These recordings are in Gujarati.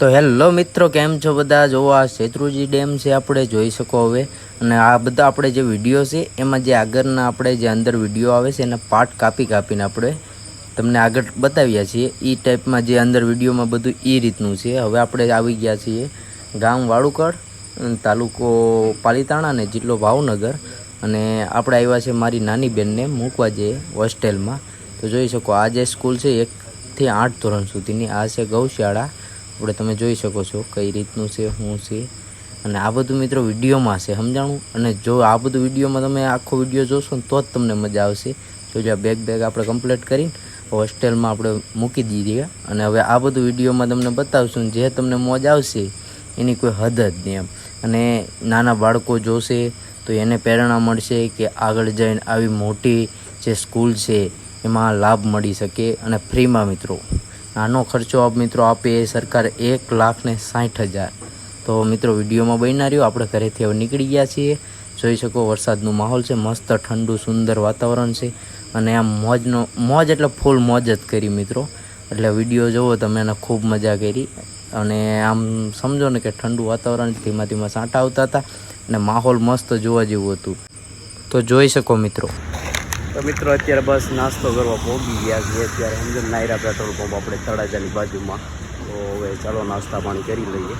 તો હેલો મિત્રો, કેમ છો બધા? જોવો આ શેત્રુજી ડેમ છે, આપણે જોઈ શકો હવે. અને આ બધા આપણે જે વીડિયો છે, એમાં જે આગળના આપણે જે અંદર વીડિયો આવે છે, એના પાર્ટ કાપી કાપીને આપણે તમને આગળ બતાવ્યા છીએ. એ ટાઈપમાં જે અંદર વિડીયોમાં બધું એ રીતનું છે. હવે આપણે આવી ગયા છીએ ગામ વાળુકડ તાલુકો પાલીતાણા અને જિલ્લો ભાવનગર. અને આપણે આવ્યા છે મારી નાની બેનને મૂકવા જઈએ હોસ્ટેલમાં. તો જોઈ શકો, આ જે સ્કૂલ છે એકથી આઠ ધોરણ સુધીની. આ છે ગૌશાળા. આપણે તમે જોઈ શકો છો કઈ રીતનું છે, શું છે. અને આ બધું મિત્રો વિડીયોમાં છે, સમજાણું? અને જો આ બધું વિડીયોમાં તમે આખો વીડિયો જોશો ને તો જ તમને મજા આવશે. જોજો આ બેગ બેગ આપણે કમ્પ્લીટ કરીને હોસ્ટેલમાં આપણે મૂકી દીધી અને હવે આ બધું વિડીયોમાં તમને બતાવશું જે તમને મોજ આવશે, એની કોઈ હદ જ નહીં એમ. અને નાના બાળકો જોશે તો એને પ્રેરણા મળશે કે આગળ જઈને આવી મોટી જે સ્કૂલ છે, એમાં લાભ મળી શકે. અને ફ્રીમાં મિત્રો આનો ખર્ચો આપ મિત્રો આપે એ સરકાર એક લાખ ને સાઠ હજાર. તો મિત્રો, વિડીયોમાં બનના રહ્યો. આપણે ઘરેથી હવે નીકળી ગયા છીએ. જોઈ શકો વરસાદનો માહોલ છે. મસ્ત, ઠંડુ, સુંદર વાતાવરણ છે. અને આમ મોજનો, મોજ એટલે ફૂલ મોજ જ કરી મિત્રો. એટલે વીડિયો જોવો, તમે એને ખૂબ મજા કરી. અને આમ સમજો ને કે ઠંડુ વાતાવરણ ધીમા ધીમા સાંટા આવતા હતા. અને માહોલ મસ્ત જોવા જેવું હતું. તો જોઈ શકો મિત્રો. તો મિત્રો, અત્યારે બસ નાસ્તો કરવા પહોંચી ગયા છીએ. અત્યારે સમજો નાયરા પેટ્રોલ પંપ આપણે તળાજાની બાજુમાં. તો હવે ચાલો નાસ્તા પાણી કરી લઈએ.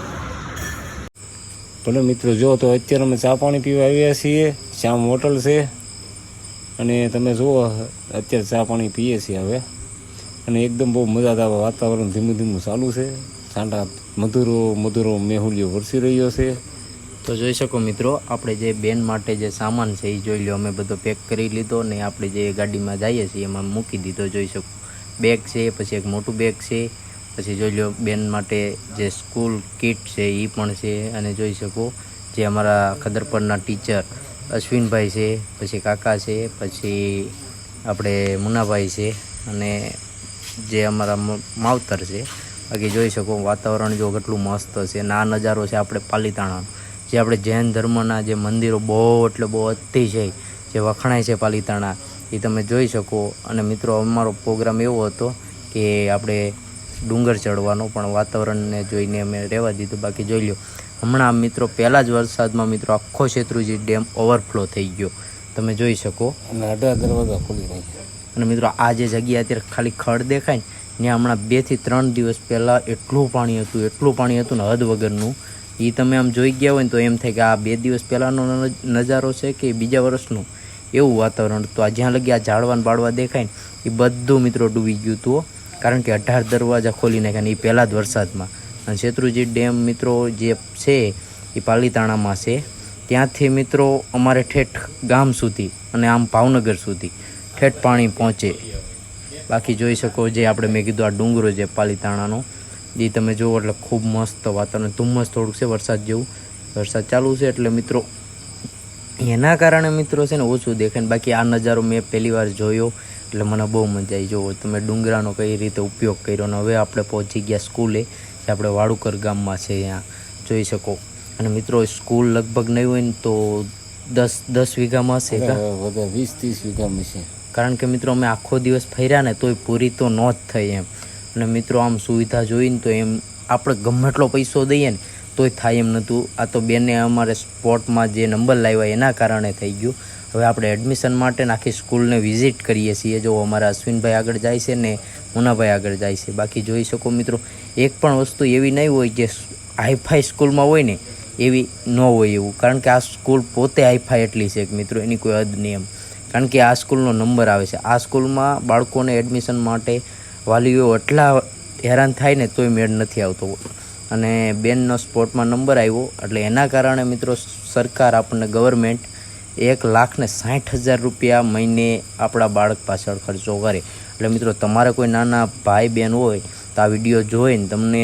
ભલે મિત્રો, જો તો અત્યારે અમે ચા પાણી પીવા આવ્યા છીએ. શ્યામ હોટલ છે. અને તમે જુઓ, અત્યારે ચા પાણી પીએ છીએ હવે. અને એકદમ બહુ મજાદાર વાતાવરણ ધીમું ધીમું ચાલુ છે. સાંટા મધુરો મધુરો મેહુલિયો વરસી રહ્યો છે. તો જોઈ શકો મિત્રો, આપણે જે બેન માટે જે સામાન છે એ જોઈ લો અમે બધો પેક કરી લીધો ને આપણે જે ગાડીમાં જઈએ છીએ એમાં મૂકી દીધો જોઈ શકો. બેગ છે, પછી એક મોટું બેગ છે, પછી જોઈ લો બેન માટે જે સ્કૂલ કિટ છે એ પણ છે અને જોઈ શકો જે અમારા ખદરપરના ટીચર અશ્વિનભાઈ છે, પછી કાકા છે, પછી આપણે મુનાભાઈ છે અને જે અમારા માવતર છે. બાકી જોઈ શકો વાતાવરણ જો કેટલું મસ્ત છે. ના નજારો છે આપણે પાલીતાણાનો. જે આપણે જૈન ધર્મના જે મંદિરો બહુ એટલે બહુ અતિશય જે વખણાય છે પાલિતાણા એ તમે જોઈ શકો. અને મિત્રો અમારો પ્રોગ્રામ એવો હતો કે આપણે ડુંગર ચડવાનો પણ વાતાવરણને જોઈને અમે રહેવા દીધું. બાકી જોઈ લો હમણાં મિત્રો પહેલાં જ વરસાદમાં મિત્રો આખો શેત્રુજી ડેમ ઓવરફ્લો થઈ ગયો. તમે જોઈ શકો. અને અઢાર દરવાજા રહી નાખ્યા અને મિત્રો આ જે જગ્યા અત્યારે ખાલી ખડ દેખાય ને ત્યાં હમણાં બેથી ત્રણ દિવસ પહેલાં એટલું પાણી હતું એટલું પાણી હતું ને હદ વગરનું. એ તમે આમ જોઈ ગયા હોય ને તો એમ થાય કે આ બે દિવસ પહેલાંનો નજ- નજારો છે કે બીજા વર્ષનું? એવું વાતાવરણ તો આ જ્યાં લગી આ ઝાડવા બાળવા દેખાય ને એ બધું મિત્રો ડૂબી ગયું હતું કારણ કે અઢાર દરવાજા ખોલી નાખ્યા ને એ પહેલાં જ વરસાદમાં. અને શેત્રુજી ડેમ મિત્રો જે છે એ પાલીતાણામાં છે. ત્યાંથી મિત્રો અમારે ઠેઠ ગામ સુધી અને આમ ભાવનગર સુધી ઠેઠ પાણી પહોંચે. બાકી જોઈ શકો જે આપણે મેં કીધું આ ડુંગરો જે પાલીતાણાનો એ તમે જુઓ એટલે ખૂબ મસ્ત વાતાવરણ ધુમ્મસ થોડુંક છે વરસાદ જેવું. વરસાદ ચાલુ છે એટલે મિત્રો એના કારણે મિત્રો છે ને ઓછું દેખાય ને. બાકી આ નજારો મેં પહેલી વાર જોયો એટલે મને બહુ મજા આવી. જુઓ તમે ડુંગરાનો કઈ રીતે ઉપયોગ કર્યો અને હવે આપણે પહોંચી ગયા સ્કૂલે જે આપણે વાડુકર ગામમાં છે ત્યાં. જોઈ શકો. અને મિત્રો સ્કૂલ લગભગ નહીં હોય ને તો દસ દસ વીઘામાં હશે વીસ ત્રીસ વીઘામાં છે. કારણ કે મિત્રો અમે આખો દિવસ ફર્યા ને તોય પૂરી તો ન જ થઈ એમ. અને મિત્રો આમ સુવિધા જોઈને તો એમ આપણે ગમે એટલો પૈસો દઈએ ને, તોય થાય એમ નહોતું. આ તો બેને અમારે સ્પોર્ટમાં જે નંબર લાવ્યા એના કારણે થઈ ગયું. હવે આપણે એડમિશન માટે આખી સ્કૂલને વિઝિટ કરીએ છીએ. જો અમારા અશ્વિનભાઈ આગળ જાય છે ને મુનાભાઈ આગળ જાય છે. બાકી જોઈ શકો મિત્રો, એક પણ વસ્તુ એવી નહીં હોય જે હાઈફાઈ સ્કૂલમાં હોય ને, એવી ન હોય એવું. કારણ કે આ સ્કૂલ પોતે હાઈફાઈ એટલી છે કે મિત્રો, એની કોઈ હદ નહીં એમ. કારણ કે આ સ્કૂલનો નંબર આવે છે. આ સ્કૂલમાં બાળકોને એડમિશન માટે વાલીઓ એટલા હેરાન થાય ને તોય મેળ નથી આવતો. અને બેનનો સ્પોર્ટમાં નંબર આવ્યો, એટલે એના કારણે મિત્રો સરકાર આપણને ગવર્મેન્ટ એક લાખ ને સાઠ હજાર રૂપિયા મહિને આપણા બાળક પાછળ ખર્ચો કરે. એટલે મિત્રો તમારે કોઈ નાના ભાઈ બહેન હોય તો આ વીડિયો જોઈને તમને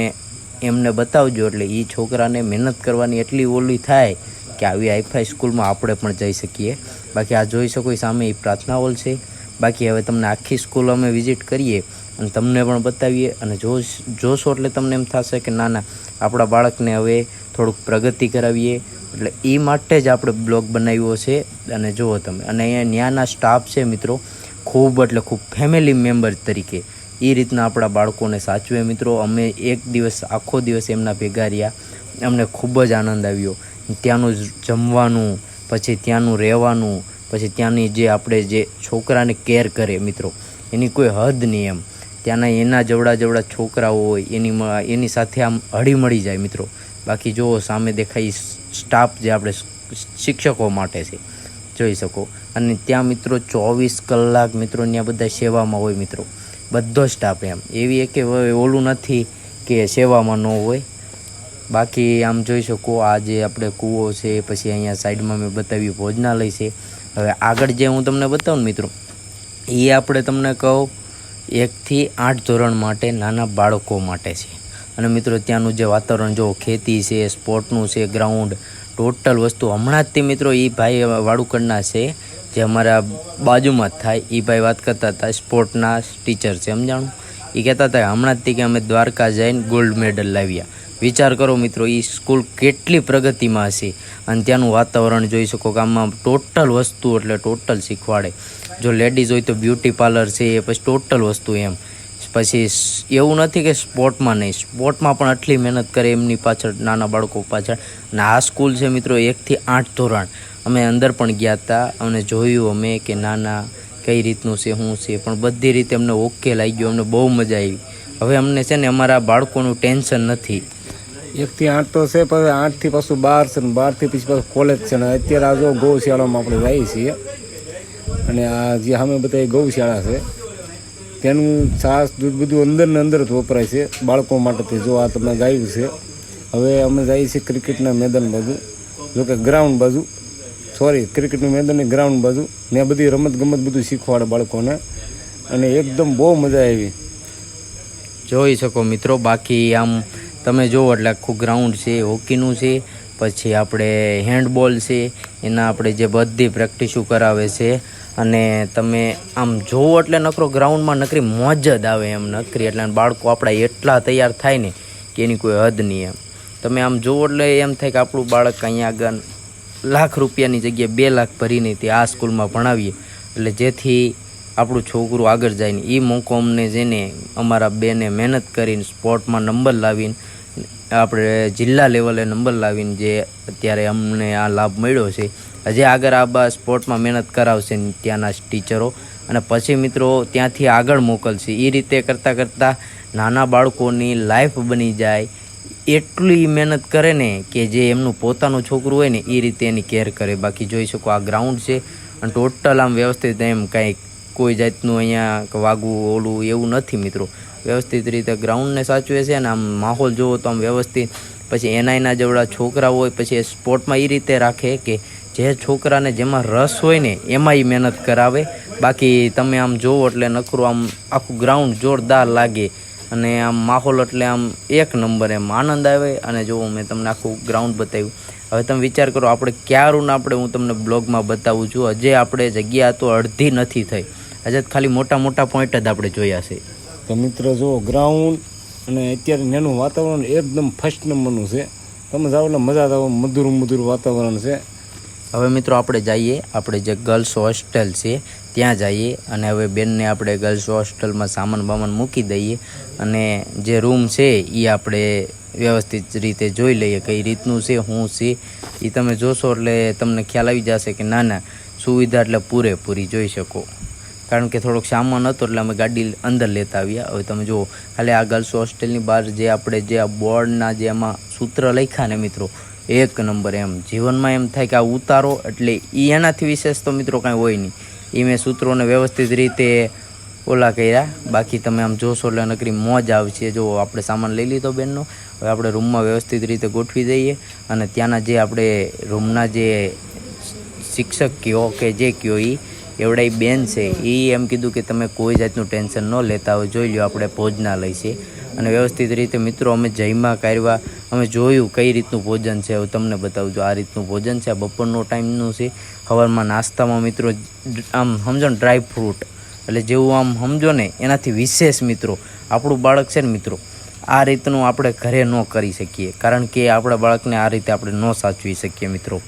એમને બતાવજો, એટલે એ છોકરાને મહેનત કરવાની એટલી ઓલી થાય કે આવી હાઈફાઈ સ્કૂલમાં આપણે પણ જઈ શકીએ. બાકી આ જોઈ શકો સામે એ પ્રાર્થના હોલ છે. બાકી હવે તમને આખી સ્કૂલ અમે વિઝિટ કરીએ. અને તમને પણ બતાવીએ અને જો જોશો એટલે તમને એમ થશે કે ના ના, આપણા બાળકને હવે થોડુંક પ્રગતિ કરાવીએ. એટલે એ માટે જ આપણે બ્લોગ બનાવ્યો છે. અને જુઓ તમે, અને અહીંયા ન્યાના સ્ટાફ છે મિત્રો, ખૂબ એટલે ખૂબ ફેમિલી મેમ્બર તરીકે. એ રીતના આપણા બાળકોને સાચવે મિત્રો, અમે એક દિવસ, આખો દિવસ એમના ભેગા રહ્યા. અમને ખૂબ જ આનંદ આવ્યો. ત્યાંનું જમવાનું, પછી ત્યાંનું રહેવાનું, પછી ત્યાંની જે આપણે જે છોકરાને કેર કરે મિત્રો, એની કોઈ હદ નહીં એમ. ત્યાંના એના જવડા જવડા છોકરાઓ હોય, એની એની સાથે આમ હળી મળી જાય મિત્રો. બાકી જો સામે દેખાય સ્ટાફ જે આપણે શિક્ષકો માટે છે. જોઈ શકો. અને ત્યાં મિત્રો ચોવીસ કલાક મિત્રો ત્યાં બધા સેવામાં હોય મિત્રો. બધો સ્ટાફ એમ. એવી એક ઓલું નથી કે સેવામાં ન હોય. બાકી આમ જોઈ શકો, આ જે આપણે કૂવો છે, પછી અહીંયા સાઈડમાં મેં બતાવ્યું ભોજનાલય છે. હવે આગળ જે હું તમને બતાવું મિત્રો, એ આપણે તમને કહું એકથી આઠ ધોરણ માટે નાના બાળકો માટે છે. અને મિત્રો, ત્યાંનું જે વાતાવરણ, જો ખેતી છે, સ્પોર્ટનું છે, ગ્રાઉન્ડ, ટોટલ વસ્તુ હમણાં જ તે મિત્રો એ ભાઈ વાડુકડના છે, જે અમારા બાજુમાં જ થાય. એ ભાઈ વાત કરતા હતા, સ્પોર્ટના ટીચર છે. સમજાણું એ કહેતા હતા, હમણાં જ તે કે અમે દ્વારકા જઈને ગોલ્ડ મેડલ લાવ્યા. વિચાર કરો મિત્રો એ સ્કૂલ કેટલી પ્રગતિમાં હશે? અને ત્યાંનું વાતાવરણ જોઈ શકો કે આમાં ટોટલ વસ્તુ એટલે ટોટલ શીખવાડે. જો લેડીઝ હોય તો બ્યુટી પાર્લર છે એ પછી ટોટલ વસ્તુ એમ. પછી એવું નથી કે સ્પોર્ટમાં નહીં. સ્પોર્ટમાં પણ આટલી મહેનત કરે એમની પાછળ નાના બાળકો પાછળ. અને આ સ્કૂલ છે મિત્રો એકથી આઠ ધોરણ. અમે અંદર પણ ગયા હતા અને જોયું અમે કે નાના કઈ રીતનું છે, શું છે. પણ બધી રીતે અમને ઓકે લાગી અમને બહુ મજા આવી. હવે અમને છે ને અમારા બાળકોનું ટેન્શન નથી. એકથી આઠ તો છે, પછી આઠથી પાછું બાર છે ને બારથી પછી પાછું કોલેજ છે ને અત્યારે આ જો ગૌશાળામાં આપણે જઈએ છીએ અને આ જે અમે બધા ગૌશાળા છે, તેનું છાસ દૂધ બધું અંદર ને અંદર જ વપરાય છે, બાળકો માટે જો આ તમે ગાયું છે, હવે અમે જઈએ છીએ ક્રિકેટના મેદાન બાજુ, જો કે ગ્રાઉન્ડ બાજુ સોરી ક્રિકેટનું મેદાનની ગ્રાઉન્ડ બાજુ, ને બધી રમત ગમત બધું શીખવાડે બાળકોને, અને એકદમ બહુ મજા આવી. જોઈ શકો મિત્રો, બાકી આમ તમે જુઓ એટલે આખું ગ્રાઉન્ડ છે, હોકીનું છે, પછી આપણે હેન્ડબોલ છે, એના આપણે જે બધી પ્રેક્ટિસો કરાવે છે, અને તમે આમ જોવો એટલે નકરો ગ્રાઉન્ડમાં નકરી મોજ જ આવે એમ નકરી, એટલે બાળકો આપણા એટલા તૈયાર થાય ને કે એની કોઈ હદ નહીં એમ. તમે આમ જોવો એટલે એમ થાય કે આપણું બાળક અહીંયા આગળ લાખ રૂપિયાની જગ્યાએ બે લાખ ભરીને તે આ સ્કૂલમાં ભણાવીએ. એટલે જેથી આપણું છોકરું આગળ જાય ને એ મોકો અમને જેને અમારા બેને મહેનત કરીને સ્પોર્ટમાં નંબર લાવીને, આપણે જિલ્લા લેવલે નંબર લાવીને જે અત્યારે અમને આ લાભ મળ્યો છે, હજી આગળ આ બા સ્પોર્ટમાં મહેનત કરાવશે ત્યાંના ટીચરો. અને પછી મિત્રો ત્યાંથી આગળ મોકલશે. એ રીતે કરતાં કરતાં નાના બાળકોની લાઈફ બની જાય. એટલી મહેનત કરે ને કે જે એમનું પોતાનું છોકરું હોય ને એ રીતે એની કેર કરે. બાકી જોઈ શકો આ ગ્રાઉન્ડ છે. અને ટોટલ આમ વ્યવસ્થિત એમ કાંઈ કોઈ જાતનું અહીંયા વાગવું, ઓલું એવું નથી મિત્રો. વ્યવસ્થિત રીતે ગ્રાઉન્ડને સાચવે છે અને આમ માહોલ જોવો તો આમ વ્યવસ્થિત. પછી એના એના જેવડા છોકરા હોય, પછી એ સ્પોર્ટમાં એ રીતે રાખે કે જે છોકરાને જેમાં રસ હોય ને એમાં એ મહેનત કરાવે. બાકી તમે આમ જોવો એટલે નકરું આમ આખું ગ્રાઉન્ડ જોરદાર લાગે. અને આમ માહોલ એટલે આમ એક નંબર એમ આનંદ આવે અને જોવો મેં તમને આખું ગ્રાઉન્ડ બતાવ્યું. હવે તમે વિચાર કરો, આપણે ક્યારું આપણે હું તમને બ્લોગમાં બતાવું છું. હજે આપણે જગ્યા તો અડધી નથી થઈ. તો ખાલી મોટા મોટા પોઈન્ટ જ આપણે જોયા છે. તો મિત્ર જો ગ્રાઉન્ડ અને અત્યારે એનું વાતાવરણ એકદમ ફર્સ્ટ નંબરનું છે. તમે જાઓ એટલે મજા આવે મધુર મધુર વાતાવરણ છે. હવે મિત્રો આપણે જઈએ આપણે જે ગર્લ્સ હોસ્ટેલ છે ત્યાં જઈએ અને હવે બેનને આપણે ગર્લ્સ હોસ્ટેલમાં સામાન બામાન મૂકી દઈએ અને જે રૂમ છે એ આપણે વ્યવસ્થિત રીતે જોઈ લઈએ કઈ રીતનું છે શું છે. એ તમે જોશો એટલે તમને ખ્યાલ આવી જશે કે ના ના સુવિધા એટલે પૂરેપૂરી જોઈ શકો. કારણ કે થોડોક સામાન હતો એટલે અમે ગાડી અંદર લેતા આવ્યા. હવે તમે જુઓ, ખાલી આ ગર્લ્સ હોસ્ટેલની બહાર જે આપણે જે આ બોર્ડના જે એમાં સૂત્ર લખ્યા ને મિત્રો, એક નંબર એમ. જીવનમાં એમ થાય કે આ ઉતારો એટલે એ એનાથી વિશેષ તો મિત્રો કાંઈ હોય નહીં. એ મેં સૂત્રોને વ્યવસ્થિત રીતે ઓલા કર્યા. બાકી તમે આમ જોશો એટલે નકરી મોજ આવશે. જો આપણે સામાન લઈ લીધો બેનનો, હવે આપણે રૂમમાં વ્યવસ્થિત રીતે ગોઠવી દઈએ અને ત્યાંના જે આપણે રૂમના જે શિક્ષક કયો કે જે કયો એ એવડા બેન છે, એ એમ કીધું કે તમે કોઈ જાતનું ટેન્શન ન લેતા હોય, જોઈ લ્યો આપણે ભોજનાલય છે. અને વ્યવસ્થિત રીતે મિત્રો અમે જઈમાં કાઢવા, અમે જોયું કઈ રીતનું ભોજન છે, હવે તમને બતાવું છું આ રીતનું ભોજન છે. બપોરનો ટાઈમનું છે. સવારમાં નાસ્તામાં મિત્રો આમ સમજો ને ડ્રાય ફ્રૂટ એટલે જેવું આમ સમજો ને એનાથી વિશેષ મિત્રો, આપણું બાળક છે ને મિત્રો, આ રીતનું આપણે ઘરે ન કરી શકીએ. કારણ કે આપણા બાળકને આ રીતે આપણે ન સાચવી શકીએ મિત્રો.